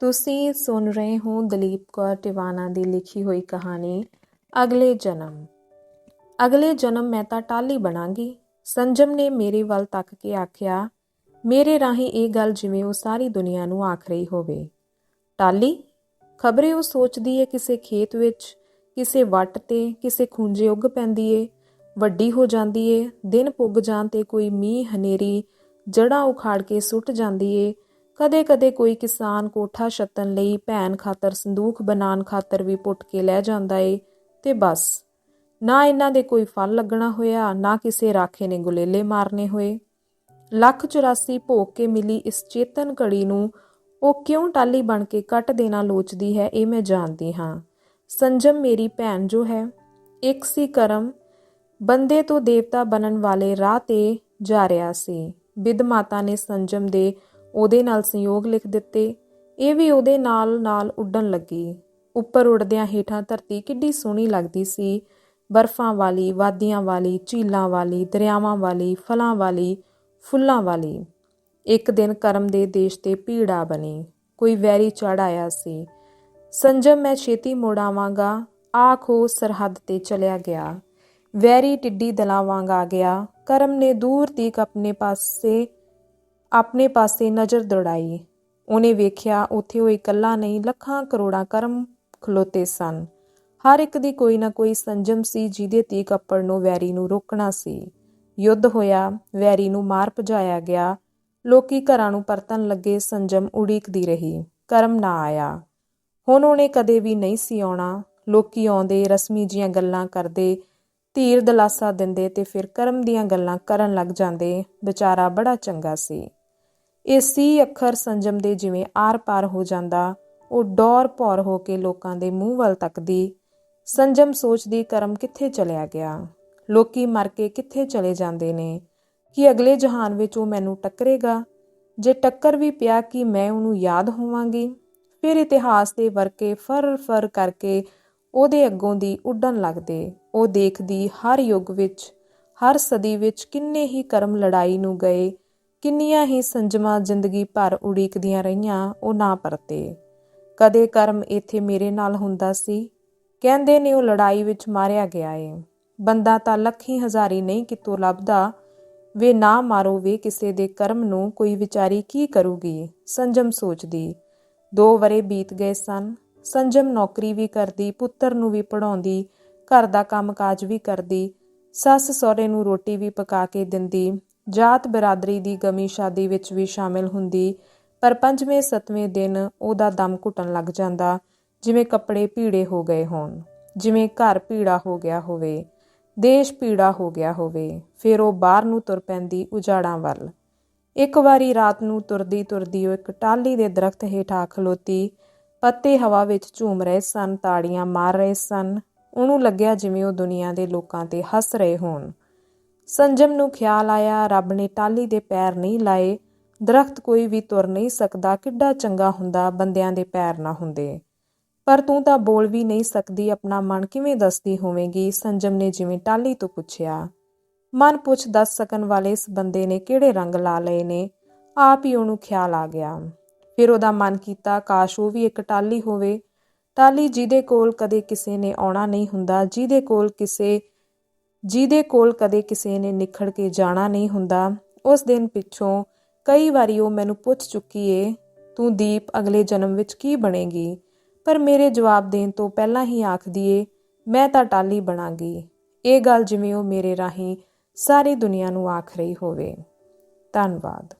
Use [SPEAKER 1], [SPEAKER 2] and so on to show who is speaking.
[SPEAKER 1] ਤੁਸੀਂ ਸੁਣ ਰਹੇ ਹੋ ਦਲੀਪ ਕੌਰ ਟਿਵਾਣਾ ਦੀ ਲਿਖੀ ਹੋਈ ਕਹਾਣੀ, ਅਗਲੇ ਜਨਮ। ਅਗਲੇ ਜਨਮ ਮੈਂ ਤਾਂ ਟਾਲੀ ਬਣਾਂਗੀ। ਸੰਜਮ ਨੇ ਮੇਰੇ ਵੱਲ ਤੱਕ ਕੇ ਆਖਿਆ, ਮੇਰੇ ਰਾਹੀਂ ਇਹ ਗੱਲ ਜਿਵੇਂ ਉਹ ਸਾਰੀ ਦੁਨੀਆ ਨੂੰ ਆਖ ਰਹੀ ਹੋਵੇ। ਟਾਲੀ ਖਬਰੇ ਉਹ ਸੋਚਦੀ ਏ ਕਿਸੇ ਖੇਤ ਵਿੱਚ, ਕਿਸੇ ਵੱਟ ਤੇ, ਕਿਸੇ ਖੂੰਜੇ ਉੱਗ ਪੈਂਦੀ ਏ। ਵੱਡੀ ਹੋ ਜਾਂਦੀ ਏ, ਦਿਨ ਪੁੱਗ ਜਾਣ ਤੇ ਕੋਈ ਮੀਂਹ ਹਨੇਰੀ ਜੜਾਂ ਉਖਾੜ ਕੇ ਸੁੱਟ ਜਾਂਦੀ ਏ। ਕਦੇ-ਕਦੇ ਕੋਈ ਕਿਸਾਨ ਕੋਠਾ ਛੱਤਣ ਲਈ ਭੈਣ ਖਾਤਰ ਸੰਦੂਖ ਬਣਾਉਣ ਖਾਤਰ ਵੀ ਪੁੱਟ ਕੇ ਲੈ ਜਾਂਦਾ ਏ, ਤੇ ਬਸ। ਨਾ ਇਹਨਾਂ ਦੇ ਕੋਈ ਫਲ ਲੱਗਣਾ ਹੋਇਆ, ਨਾ ਕਿਸੇ ਰਾਖੇ ਨੇ ਗੁਲੇਲੇ ਮਾਰਨੇ ਹੋਏ। ਲੱਖ 84 ਭੋਗ ਕੇ ਮਿਲੀ ਇਸ ਚੇਤਨ ਘੜੀ ਨੂੰ, ਉਹ ਕਿਉਂ ਟਾਲੀ ਬਣ ਕੇ ਕੱਟ ਦੇਣਾ ਲੋਚਦੀ ਹੈ, ਇਹ ਮੈਂ ਜਾਣਦੀ ਹਾਂ। ਸੰਜਮ ਮੇਰੀ ਭੈਣ ਜੋ ਹੈ, ਇੱਕ ਸੀ ਕਰਮ, ਬੰਦੇ ਤੋਂ ਦੇਵਤਾ ਬਣਨ ਵਾਲੇ ਰਾਹ ਤੇ ਜਾ ਰਿਹਾ ਸੀ। ਬਿਦ ਮਾਤਾ ਨੇ ਸੰਜਮ ਦੇ ਉਹਦੇ ਨਾਲ ਸੰਯੋਗ ਲਿਖ ਦਿੱਤੇ। ਇਹ ਵੀ ਉਹਦੇ ਨਾਲ ਨਾਲ ਉੱਡਣ ਲੱਗੀ। ਉੱਪਰ ਉੱਡਦਿਆਂ ਹੇਠਾਂ ਧਰਤੀ ਕਿੱਡੀ ਸੋਹਣੀ ਲੱਗਦੀ ਸੀ। ਬਰਫਾਂ ਵਾਲੀ, ਵਾਦੀਆਂ ਵਾਲੀ, ਝੀਲਾਂ ਵਾਲੀ, ਦਰਿਆਵਾਂ ਵਾਲੀ, ਫਲਾਂ ਵਾਲੀ, ਫੁੱਲਾਂ ਵਾਲੀ। ਇੱਕ ਦਿਨ ਕਰਮ ਦੇ ਦੇਸ਼ ਤੇ ਪੀੜਾ ਬਣੀ। ਕੋਈ ਵੈਰੀ ਚੜ ਆਇਆ ਸੀ। ਸੰਜਮ ਮੈਂ ਛੇਤੀ ਮੋੜ ਆਵਾਂਗਾ। ਆਖੋ ਸਰਹੱਦ ਤੇ ਚਲਿਆ ਗਿਆ। ਵੈਰੀ ਟਿੱਡੀ ਦਲਾਂ ਵਾਂਗ ਆ ਗਿਆ। ਕਰਮ ਨੇ ਦੂਰ ਤੀਕ ਆਪਣੇ ਪਾਸੇ ਆਪਣੇ ਪਾਸੇ ਨਜ਼ਰ ਦੌੜਾਈ। ਉਹਨੇ ਵੇਖਿਆ ਉੱਥੇ ਉਹ ਇਕੱਲਾ ਨਹੀਂ, ਲੱਖਾਂ ਕਰੋੜਾਂ ਕਰਮ ਖਲੋਤੇ ਸਨ। ਹਰ ਇੱਕ ਦੀ ਕੋਈ ਨਾ ਕੋਈ ਸੰਜਮ ਸੀ ਜਿਹਦੇ ਤੀ ਕੱਪੜ ਨੂੰ ਵੈਰੀ ਨੂੰ ਰੋਕਣਾ ਸੀ। ਯੁੱਧ ਹੋਇਆ, ਵੈਰੀ ਨੂੰ ਮਾਰ ਭਜਾਇਆ ਗਿਆ। ਲੋਕੀ ਘਰਾਂ ਨੂੰ ਪਰਤਣ ਲੱਗੇ, ਸੰਜਮ ਉਡੀਕਦੀ ਰਹੀ। ਕਰਮ ਨਾ ਆਇਆ। ਹੁਣ ਉਹਨੇ ਕਦੇ ਵੀ ਨਹੀਂ ਸੀ ਆਉਣਾ। ਲੋਕੀ ਆਉਂਦੇ, ਰਸਮੀ ਜੀਆਂ ਗੱਲਾਂ ਕਰਦੇ, ਧੀਰ ਦਲਾਸਾ ਦਿੰਦੇ ਤੇ ਫਿਰ ਕਰਮ ਦੀਆਂ ਗੱਲਾਂ ਕਰਨ ਲੱਗ ਜਾਂਦੇ। ਵਿਚਾਰਾ ਬੜਾ ਚੰਗਾ ਸੀ। ਇਹ ਸੀ ਅੱਖਰ ਸੰਜਮ ਦੇ ਜਿਵੇਂ ਆਰ-ਪਾਰ ਹੋ ਜਾਂਦਾ, ਉਹ ਡੌਰ ਭੌਰ ਹੋ ਕੇ ਲੋਕਾਂ ਦੇ ਮੂੰਹ ਵੱਲ ਤੱਕਦੀ, ਸੰਜਮ ਸੋਚਦੀ ਕਰਮ ਕਿੱਥੇ ਚਲਿਆ ਗਿਆ? ਲੋਕੀ ਮਰ ਕੇ ਕਿੱਥੇ ਚਲੇ ਜਾਂਦੇ ਨੇ? ਕਿ ਅਗਲੇ ਜਹਾਨ ਵਿੱਚ ਉਹ ਮੈਨੂੰ ਟੱਕਰੇਗਾ? ਜੇ ਟੱਕਰ ਵੀ ਪਿਆ ਕਿ ਮੈਂ ਉਹਨੂੰ ਯਾਦ ਹੋਵਾਂਗੀ? ਫਿਰ ਇਤਿਹਾਸ ਦੇ ਵਰਕੇ ਫਰ-ਫਰ ਕਰਕੇ ਉਹਦੇ ਅੱਗੋਂ ਦੀ ਉੱਡਣ ਲੱਗਦੇ। ਉਹ ਦੇਖਦੀ ਹਰ ਯੁੱਗ ਵਿੱਚ, ਹਰ ਸਦੀ ਵਿੱਚ ਕਿੰਨੇ ਹੀ ਕਰਮ ਲੜਾਈ ਨੂੰ ਗਏ ਕਿੰਨੀਆਂ ਹੀ ਸੰਜਮਾਂ ਜ਼ਿੰਦਗੀ ਭਰ ਉਡੀਕਦੀਆਂ ਰਹੀਆਂ, ਉਹ ਨਾ ਪਰਤੇ। ਕਦੇ ਕਰਮ ਇੱਥੇ ਮੇਰੇ ਨਾਲ ਹੁੰਦਾ ਸੀ, ਕਹਿੰਦੇ ਨੇ ਉਹ ਲੜਾਈ ਵਿੱਚ ਮਾਰਿਆ ਗਿਆ ਏ। ਬੰਦਾ ਤਾਂ ਲੱਖੀ ਹਜ਼ਾਰੀ ਨਹੀਂ ਕਿਤੋਂ ਲੱਭਦਾ, ਵੇ ਨਾ ਮਾਰੋ ਵੇ ਕਿਸੇ ਦੇ ਕਰਮ ਨੂੰ, ਕੋਈ ਵਿਚਾਰੀ ਕੀ ਕਰੂਗੀ? ਸੰਜਮ ਸੋਚਦੀ। ਦੋ ਵਰੇ ਬੀਤ ਗਏ ਸਨ। ਸੰਜਮ ਨੌਕਰੀ ਵੀ ਕਰਦੀ, ਪੁੱਤਰ ਨੂੰ ਵੀ ਪੜਾਉਂਦੀ ਘਰ ਦਾ ਕੰਮਕਾਜ ਵੀ ਕਰਦੀ। ਸੱਸ ਸਹੁਰੇ ਨੂੰ ਰੋਟੀ ਵੀ ਪਕਾ ਕੇ ਦਿੰਦੀ। ਜਾਤ ਬਰਾਦਰੀ ਦੀ ਗਮੀ ਸ਼ਾਦੀ ਵਿੱਚ ਵੀ ਸ਼ਾਮਿਲ ਹੁੰਦੀ, ਪਰ ਪੰਜਵੇਂ, ਸੱਤਵੇਂ ਦਿਨ ਉਹਦਾ ਦਮ ਘੁੱਟਣ ਲੱਗ ਜਾਂਦਾ, ਜਿਵੇਂ ਕੱਪੜੇ ਭੀੜੇ ਹੋ ਗਏ ਹੋਣ, ਜਿਵੇਂ ਘਰ ਭੀੜਾ ਹੋ ਗਿਆ ਹੋਵੇ, ਦੇਸ਼ ਭੀੜਾ ਹੋ ਗਿਆ ਹੋਵੇ, ਫਿਰ ਉਹ ਬਾਹਰ ਨੂੰ ਤੁਰ ਪੈਂਦੀ ਉਜਾੜਾਂ ਵੱਲ। ਇੱਕ ਵਾਰੀ ਰਾਤ ਨੂੰ ਤੁਰਦੀ ਤੁਰਦੀ ਉਹ ਇੱਕ ਟਾਲੀ ਦੇ ਦਰਖਤ ਹੇਠਾਂ ਖਲੋਤੀ ਪੱਤੇ ਹਵਾ ਵਿੱਚ ਝੂਮ ਰਹੇ ਸਨ, ਤਾੜੀਆਂ ਮਾਰ ਰਹੇ ਸਨ, ਉਹਨੂੰ ਲੱਗਿਆ ਜਿਵੇਂ ਉਹ ਦੁਨੀਆ ਦੇ ਲੋਕਾਂ ਤੇ ਹੱਸ ਰਹੇ ਹੋਣ। ਸੰਜਮ ਨੂੰ ਖਿਆਲ ਆਇਆ, ਰੱਬ ਨੇ ਟਾਲੀ ਦੇ ਪੈਰ ਨਹੀਂ ਲਾਏ। ਦਰਖਤ ਕੋਈ ਵੀ ਤੁਰ ਨਹੀਂ ਸਕਦਾ, ਕਿੱਡਾ ਚੰਗਾ ਹੁੰਦਾ ਬੰਦਿਆਂ ਦੇ ਪੈਰ ਨਾ ਹੁੰਦੇ। ਪਰ ਤੂੰ ਤਾਂ ਬੋਲ ਵੀ ਨਹੀਂ ਸਕਦੀ, ਆਪਣਾ ਮਨ ਕਿਵੇਂ ਦੱਸਦੀ ਹੋਵੇਂਗੀ? ਸੰਜਮ ਨੇ ਜਿਵੇਂ ਟਾਲੀ ਤੋਂ ਪੁੱਛਿਆ। ਮਨ ਪੁੱਛ ਦੱਸ ਸਕਣ ਵਾਲੇ ਇਸ ਬੰਦੇ ਨੇ ਕਿਹੜੇ ਰੰਗ ਲਾ ਲਏ ਨੇ? ਆਪ ਹੀ ਉਹਨੂੰ ਖਿਆਲ ਆ ਗਿਆ। ਫਿਰ ਉਹਦਾ ਮਨ ਕੀਤਾ, ਕਾਸ਼ ਉਹ ਵੀ ਇੱਕ ਟਾਲੀ ਹੋਵੇ। ਟਾਲੀ ਜਿਹਦੇ ਕੋਲ ਕਦੇ ਕਿਸੇ ਨੇ ਆਉਣਾ ਨਹੀਂ ਹੁੰਦਾ, ਜਿਹਦੇ ਕੋਲ ਕਿਸੇ ਜਿਹਦੇ ਕੋਲ ਕਦੇ ਕਿਸੇ ਨੇ ਨਿਖੜ ਕੇ ਜਾਣਾ ਨਹੀਂ ਹੁੰਦਾ, ਉਸ ਦਿਨ ਪਿੱਛੋਂ ਕਈ ਵਾਰੀ ਉਹ ਮੈਨੂੰ ਪੁੱਛ ਚੁੱਕੀ ਏ, ਤੂੰ ਦੀਪ, ਅਗਲੇ ਜਨਮ ਵਿੱਚ ਕੀ ਬਣੇਗੀ? ਪਰ ਮੇਰੇ ਜਵਾਬ ਦੇਣ ਤੋਂ ਪਹਿਲਾਂ ਹੀ ਆਖਦੀ ਏ, ਮੈਂ ਤਾਂ ਟਾਲੀ ਬਣਾਂਗੀ। ਇਹ ਗੱਲ ਜਿਵੇਂ ਉਹ ਮੇਰੇ ਰਾਹੀਂ ਸਾਰੀ ਦੁਨੀਆ ਨੂੰ ਆਖ ਰਹੀ ਹੋਵੇ। ਧੰਨਵਾਦ।